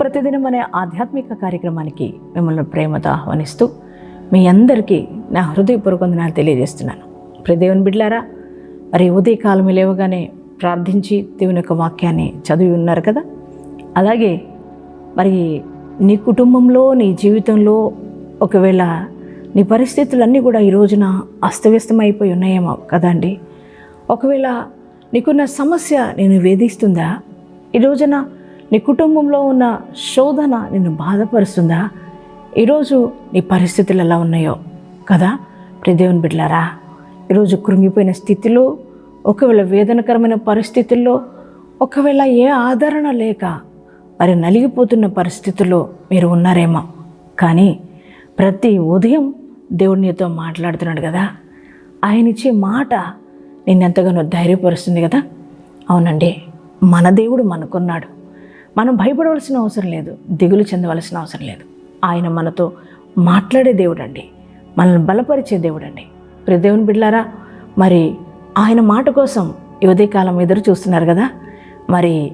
ప్రతిదినం అనే ఆధ్యాత్మిక కార్యక్రమానికి మిమ్మల్ని ప్రేమతో ఆహ్వానిస్తూ మీ అందరికీ నా హృదయపూర్వకందనాలు తెలియజేస్తున్నాను. ప్రియ దేవుని బిడ్లారా మరి ఉదయకాలం లేవగానే ప్రార్థించి దేవుని యొక్క వాక్యాన్ని చదివి ఉన్నారు కదా? అలాగే మరి నీ కుటుంబంలో నీ జీవితంలో ఒకవేళ నీ పరిస్థితులన్నీ కూడా ఈ రోజున అస్తవ్యస్తమైపోయి ఉన్నాయేమో కదండి ఒకవేళ నీకున్న సమస్య నేను వేధిస్తుందా? ఈ రోజున నీ కుటుంబంలో ఉన్న శోధన నిన్ను బాధపరుస్తుందా? ఈరోజు నీ పరిస్థితులు ఎలా ఉన్నాయో? కదా? ప్రదేవుని బిడ్డలారా ఈరోజు కృంగిపోయిన స్థితిలో ఒకవేళ వేదనకరమైన పరిస్థితుల్లో ఒకవేళ ఏ ఆదరణ లేక మరి నలిగిపోతున్న పరిస్థితుల్లో మీరు ఉన్నారేమో. కానీ ప్రతి ఉదయం దేవుడినితో మాట్లాడుతున్నాడు కదా? ఆయన ఇచ్చే మాట నిన్నెంతగానో ధైర్యపరుస్తుంది కదా? అవునండి మన దేవుడు మనకున్నాడు. మనం భయపడవలసిన అవసరం లేదు దిగులు చెందవలసిన అవసరం లేదు. ఆయన మనతో మాట్లాడే దేవుడు అండి మనల్ని బలపరిచే దేవుడు అండి దేవుని బిడ్లారా మరి ఆయన మాట కోసం ఈ ఉదయకాలం ఎదురు చూస్తున్నారు కదా? మరి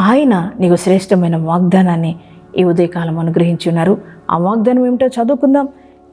ఆయన నీకు శ్రేష్టమైన వాగ్దానాన్ని ఈ ఉదయకాలం అనుగ్రహించి ఉన్నారు. ఆ వాగ్దానం ఏమిటో చదువుకుందాం.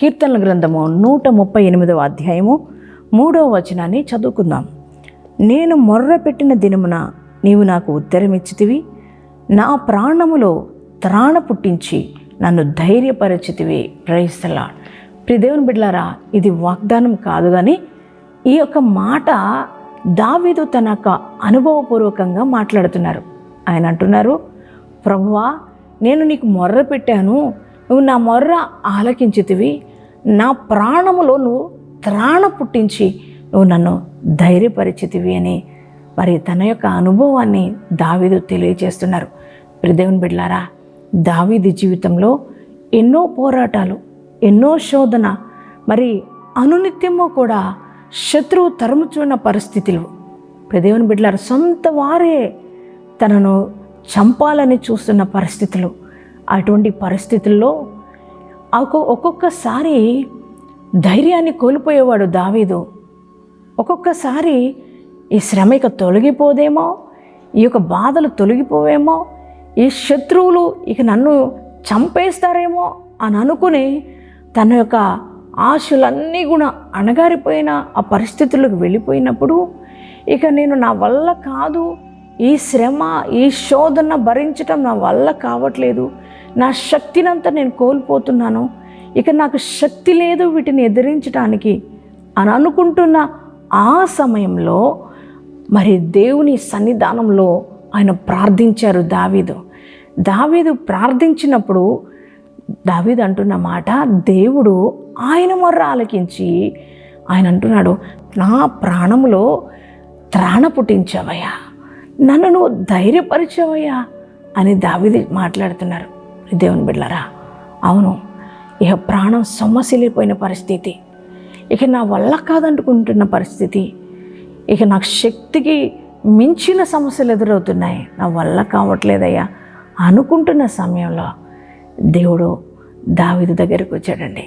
కీర్తనల గ్రంథము నూట ముప్పై ఎనిమిదవ అధ్యాయము మూడవ వచనాన్ని చదువుకుందాం. నేను మొర్ర పెట్టిన దినమున నీవు నాకు ఉత్తరమిచ్చితివి నా ప్రాణములో త్రాణ పుట్టించి నన్ను ధైర్యపరచితివి. ప్రయస్తలా ప్రిదేవుని బిడ్లారా ఇది వాగ్దానం కాదు కానీ ఈ యొక్క మాట దావీదు తన యొక్క అనుభవపూర్వకంగా మాట్లాడుతున్నారు. ఆయన అంటున్నారు ప్రభువా నేను నీకు మొర్ర పెట్టాను నువ్వు నా మొర్ర ఆలకించితివి. నా ప్రాణములో నువ్వు త్రాణ పుట్టించి నువ్వు నన్ను ధైర్యపరిచితివి అని మరి తన యొక్క అనుభవాన్ని దావీదు తెలియజేస్తున్నారు. దేవుని బిడ్లారా దావీది జీవితంలో ఎన్నో పోరాటాలు ఎన్నో శోధన మరి అనునిత్యము కూడా శత్రువు తరుముచున్న పరిస్థితులు. దేవుని బిడ్డలారు సొంత వారే తనను చంపాలని చూస్తున్న పరిస్థితులు. అటువంటి పరిస్థితుల్లో ఒక్కొక్కసారి ధైర్యాన్ని కోల్పోయేవాడు దావీదు. ఒక్కొక్కసారి ఈ శ్రమ ఇక తొలగిపోదేమో ఈ యొక్క బాధలు తొలగిపోవేమో ఈ శత్రువులు ఇక నన్ను చంపేస్తారేమో అని అనుకుని తన యొక్క ఆశలన్నీ కూడా అణగారిపోయిన ఆ పరిస్థితులకు వెళ్ళిపోయినప్పుడు ఇక నేను నా వల్ల కాదు ఈ శ్రమ ఈ శోధన భరించటం నా వల్ల కావట్లేదు. నా శక్తినంతా నేను కోల్పోతున్నాను. ఇక నాకు శక్తి లేదు వీటిని ఎదిరించడానికి అని అనుకుంటున్న ఆ సమయంలో మరి దేవుని సన్నిధానంలో ఆయన ప్రార్థించారు దావీదు. దావీదు ప్రార్థించినప్పుడు దావీదు అంటున్న మాట దేవుడు ఆయన మొర్ర ఆలకించి ఆయన అంటున్నాడు నా ప్రాణములో త్రాణ పుట్టించావయ్యా. నన్ను నువ్వు ధైర్యపరిచావయ్యా. అని దావీది మాట్లాడుతున్నారు. దేవుని బిడ్డలరా అవును ఇక ప్రాణం సొమ్మసిల్లిపోయిన పరిస్థితి ఇక నా వల్ల కాదంటుకుంటున్న పరిస్థితి ఇక నాకు శక్తికి మించిన సమస్యలు ఎదురవుతున్నాయి. నా వల్ల కావట్లేదయ్యా. అనుకుంటున్న సమయంలో దేవుడు దావిదు దగ్గరికి వచ్చాడండి.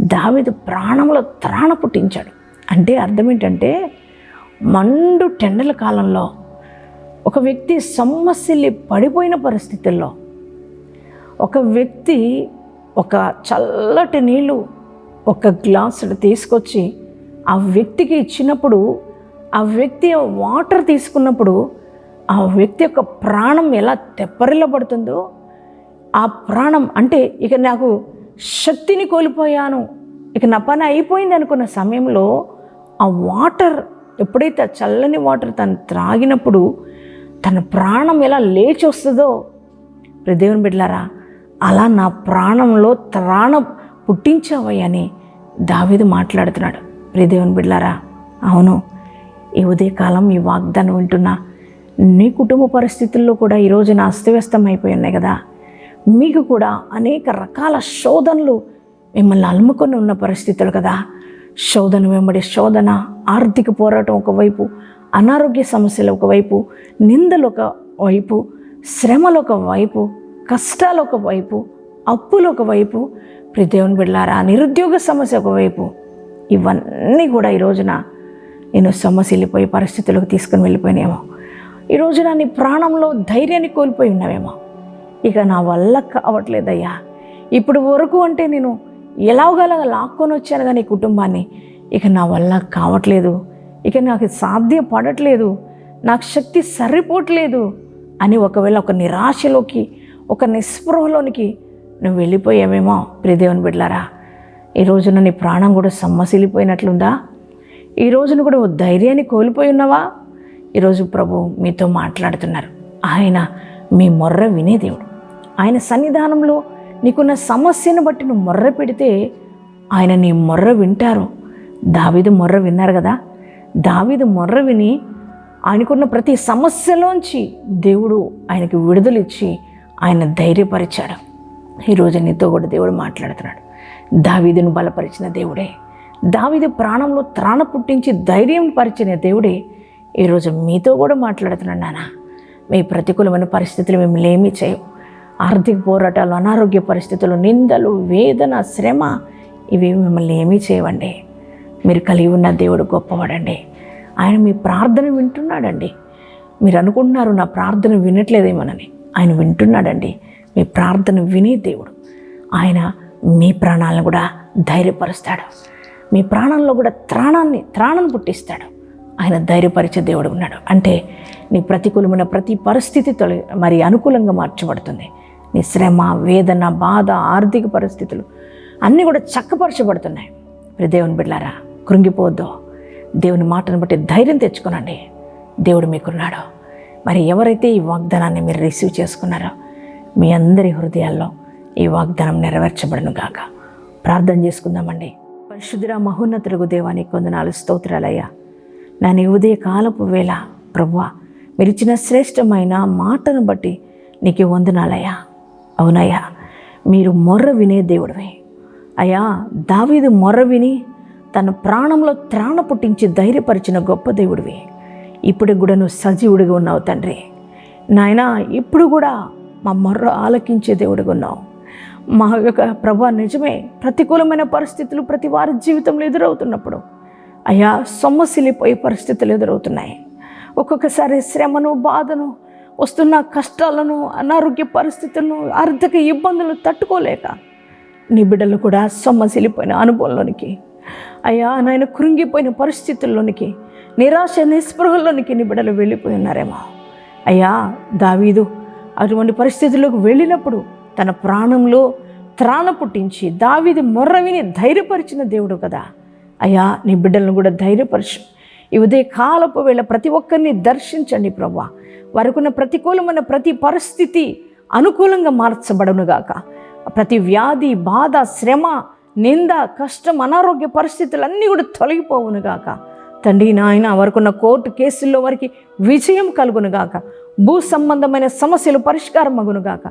దావిదు ప్రాణంలో త్రాణ పుట్టించాడు. అంటే అర్థం ఏంటంటే మండు టెండల కాలంలో ఒక వ్యక్తి సమ్మసిల్లి పడిపోయిన పరిస్థితుల్లో ఒక వ్యక్తి ఒక చల్లటి నీళ్ళు ఒక గ్లాసుడు తీసుకొచ్చి ఆ వ్యక్తికి ఇచ్చినప్పుడు ఆ వ్యక్తి వాటర్ తీసుకున్నప్పుడు ఆ వ్యక్తి యొక్క ప్రాణం ఎలా తెప్పరిల్లబడుతుందో ఆ ప్రాణం అంటే ఇక నాకు శక్తిని కోల్పోయాను. ఇక నా పని అయిపోయింది అనుకున్న సమయంలో ఆ వాటర్ ఎప్పుడైతే ఆ చల్లని వాటర్ తను త్రాగినప్పుడు తన ప్రాణం ఎలా లేచి వస్తుందో. దేవుని బిడ్డలారా అలా నా ప్రాణంలో త్రాణ పుట్టించావయ్యని దావీదు మాట్లాడుతున్నాడు. దేవుని బిడ్డలారా అవును ఈ ఉదయకాలం ఈ వాగ్దానం వింటున్నా నీ కుటుంబ పరిస్థితుల్లో కూడా ఈ రోజున అస్తవ్యస్తం అయిపోయి ఉన్నాయి కదా. మీకు కూడా అనేక రకాల శోధనలు మిమ్మల్ని అలుముకొని ఉన్న పరిస్థితులు కదా. శోధన వెంబడి శోధన ఆర్థిక పోరాటం ఒకవైపు అనారోగ్య సమస్యలు ఒకవైపు నిందలు ఒక వైపు శ్రమలు ఒకవైపు కష్టాలు ఒకవైపు అప్పులు ఒకవైపు. ప్రతిదేవుని బిళ్ళారా బిడ్డారా నిరుద్యోగ సమస్య ఒకవైపు. ఇవన్నీ కూడా ఈ రోజున నేను సమస్యలిపోయి పరిస్థితులకు తీసుకుని వెళ్ళిపోయినేమో ఈ రోజున నీ ప్రాణంలో ధైర్యాన్ని కోల్పోయి ఉన్నావేమో. ఇక నా వల్ల కావట్లేదయ్యా. ఇప్పుడు వరకు అంటే నేను ఎలాగలగ లాక్కొని వచ్చాను కానీ కుటుంబాన్ని. ఇక నా వల్ల కావట్లేదు. ఇక నాకు సాధ్యపడట్లేదు. నాకు శక్తి సరిపోవట్లేదు అని ఒకవేళ ఒక నిరాశలోకి ఒక నిస్పృహలోనికి నువ్వు వెళ్ళిపోయావేమో ప్రియదేవుని బిడ్లారా ఈ రోజున నీ ప్రాణం కూడా సమ్మసిలిపోయినట్లుందా ఈ రోజున కూడా ఓ ధైర్యాన్ని కోల్పోయి ఉన్నావా? ఈరోజు ప్రభు మీతో మాట్లాడుతున్నారు. ఆయన మీ మొర్ర వినే దేవుడు. ఆయన సన్నిధానంలో నీకున్న సమస్యను బట్టి నువ్వు మొర్ర పెడితే ఆయన నీ మొర్ర వింటారు. దావీదు మొర్ర విన్నారు కదా? దావీదు మొర్ర విని ఆయనకున్న ప్రతి సమస్యలోంచి దేవుడు ఆయనకి విడుదలిచ్చి ఆయన ధైర్యపరిచాడు. ఈరోజు నీతో కూడా దేవుడు మాట్లాడుతున్నాడు. దావీదును బలపరిచిన దేవుడే. దావీదు ప్రాణంలో త్రాణ పుట్టించి ధైర్యం పరిచిన దేవుడే. ఈరోజు మీతో కూడా మాట్లాడుతున్నాను నాన్న మీ ప్రతికూలమైన పరిస్థితులు మిమ్మల్ని ఏమీ చేయవు. ఆర్థిక పోరాటాలు అనారోగ్య పరిస్థితులు నిందలు వేదన శ్రమ ఇవి మిమ్మల్ని ఏమీ చేయవండి. మీరు కలిగి ఉన్న దేవుడు గొప్పవాడండి. ఆయన మీ ప్రార్థన వింటున్నాడండి. మీరు అనుకుంటున్నారు నా ప్రార్థన వినట్లేదేమోనని ఆయన వింటున్నాడండి. మీ ప్రార్థన వినే దేవుడు. ఆయన మీ ప్రాణాలను కూడా ధైర్యపరుస్తాడు. మీ ప్రాణంలో కూడా త్రాణాన్ని త్రాణం పుట్టిస్తాడు. ఆయన ధైర్యపరిచే దేవుడు ఉన్నాడు. అంటే నీ ప్రతికూలమైన ప్రతి పరిస్థితి తొలి మరి అనుకూలంగా మార్చబడుతుంది. నీ శ్రమ వేదన బాధ ఆర్థిక పరిస్థితులు అన్నీ కూడా చక్కపరచబడుతున్నాయి. మరి దేవుని బిడ్డారా కృంగిపోవద్దు దేవుని మాటను బట్టి ధైర్యం తెచ్చుకోనండి. దేవుడు మీకున్నాడు. మరి ఎవరైతే ఈ వాగ్దానాన్ని మీరు రిసీవ్ చేసుకున్నారో మీ అందరి హృదయాల్లో ఈ వాగ్దానం నెరవేర్చబడను గాక. ప్రార్థన చేసుకుందామండి. పరిశుద్ధుర మహోన్నతులకు దేవానికి కొందనాలు స్తోత్రాలయ్యా. నా ఉదయ కాలపు వేళ ప్రభువా మీరు ఇచ్చిన శ్రేష్టమైన మాటను బట్టి నీకు వందనాలయ్యా. అవునయ్యా మీరు మొర్ర వినే దేవుడివే. అయ్యా దావీదు మొర్ర విని తన ప్రాణంలో త్రాణ పుట్టించి ధైర్యపరిచిన గొప్ప దేవుడివి. ఇప్పుడు కూడా నువ్వు సజీవుడిగా ఉన్నావు తండ్రి. నాయన ఇప్పుడు కూడా మా మొర్ర ఆలకించే దేవుడిగా ఉన్నావు. మా యొక్క ప్రభా నిజమే ప్రతికూలమైన పరిస్థితులు ప్రతి వారి జీవితంలో ఎదురవుతున్నప్పుడు అయ్యా సొమ్మసిలిపోయే పరిస్థితులు ఎదురవుతున్నాయి. ఒక్కొక్కసారి శ్రమను బాధను వస్తున్న కష్టాలను అనారోగ్య పరిస్థితులను ఆర్థిక ఇబ్బందులు తట్టుకోలేక నీ బిడ్డలు కూడా సొమ్మసిలిపోయిన అనుభవంలోనికి అయ్యా నాయన కృంగిపోయిన పరిస్థితుల్లోనికి నిరాశ నిస్పృహల్లోనికి నీ బిడ్డలు వెళ్ళిపోయి ఉన్నారేమో. అయ్యా దావీదు అటువంటి పరిస్థితుల్లోకి వెళ్ళినప్పుడు తన ప్రాణంలో త్రాణ పుట్టించి దావీది మొర్ర విని ధైర్యపరిచిన దేవుడు కదా. అయ్యా నీ బిడ్డలను కూడా ధైర్యపరచు. ఈ ఉదయ కాలపు వేళ ప్రతి ఒక్కరిని దర్శించండి ప్రభా వారికున్న ప్రతికూలమైన ప్రతి పరిస్థితి అనుకూలంగా మార్చబడనుగాక. ప్రతి వ్యాధి బాధ శ్రమ నింద కష్టం అనారోగ్య పరిస్థితులన్నీ కూడా తొలగిపోవునుగాక. తండ్రి నాయన వారికున్న కోర్టు కేసుల్లో వారికి విజయం కలుగునుగాక. భూ సంబంధమైన సమస్యలు పరిష్కారం అగునుగాక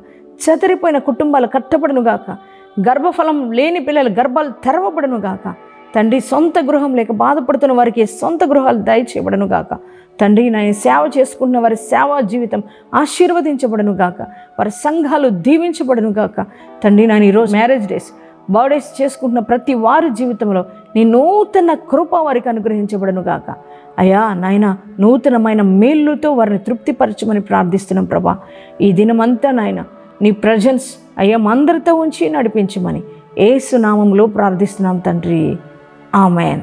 చెదిరిపోయిన కుటుంబాలు కట్టబడునుగాక. గర్భఫలం లేని పిల్లల గర్భాలు తెరవబడునుగాక. తండ్రి సొంత గృహం లేక బాధపడుతున్న వారికి సొంత గృహాలు దయచేయబడను గాక. తండ్రి నా సేవ చేసుకున్న వారి సేవా జీవితం ఆశీర్వదించబడను గాక. వారి సంఘాలు దీవించబడను గాక. తండ్రి నా ఈరోజు మ్యారేజ్ డేస్ బర్త్డేస్ చేసుకుంటున్న ప్రతి వారి జీవితంలో నీ నూతన కృప వారికి అనుగ్రహించబడను గాక. అయ్యా నాయన నూతనమైన మేళ్ళుతో వారిని తృప్తిపరచమని ప్రార్థిస్తున్నాం ప్రభా. ఈ దినమంతా నాయన నీ ప్రజెన్స్ అయ్యా అందరితో ఉంచి నడిపించమని ఏసునామంలో ప్రార్థిస్తున్నాం తండ్రి. ആമേൻ